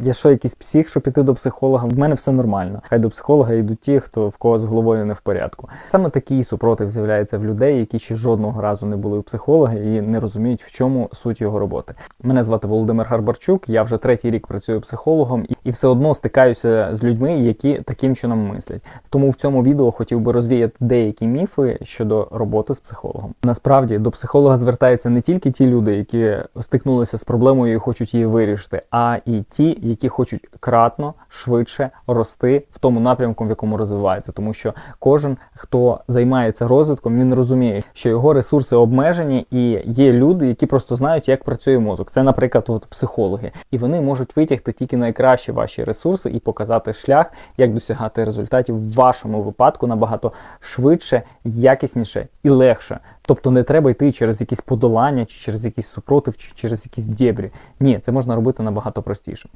Я що, якийсь псих, щоб піти до психолога? В мене все нормально. Хай до психолога йдуть ті, хто в кого з головою не в порядку. Саме такий супротив з'являється в людей, які ще жодного разу не були у психолога і не розуміють, в чому суть його роботи. Мене звати Володимир Гарбарчук. Я вже третій рік працюю психологом і все одно стикаюся з людьми, які таким чином мислять. Тому в цьому відео хотів би розвіяти деякі міфи щодо роботи з психологом. Насправді до психолога звертаються не тільки ті люди, які стикнулися з проблемою і хочуть її вирішити, а і ті, які хочуть кратно швидше рости в тому напрямку, в якому розвивається. Тому що кожен, хто займається розвитком, він розуміє, що його ресурси обмежені, і є люди, які просто знають, як працює мозок. Це, наприклад, от психологи, і вони можуть витягти тільки найкращі ваші ресурси і показати шлях, як досягати результатів в вашому випадку набагато швидше, якісніше і легше. Тобто не треба йти через якісь подолання, чи через якийсь супротив, чи через якісь дєбрі. Ні, це можна робити набагато простіше.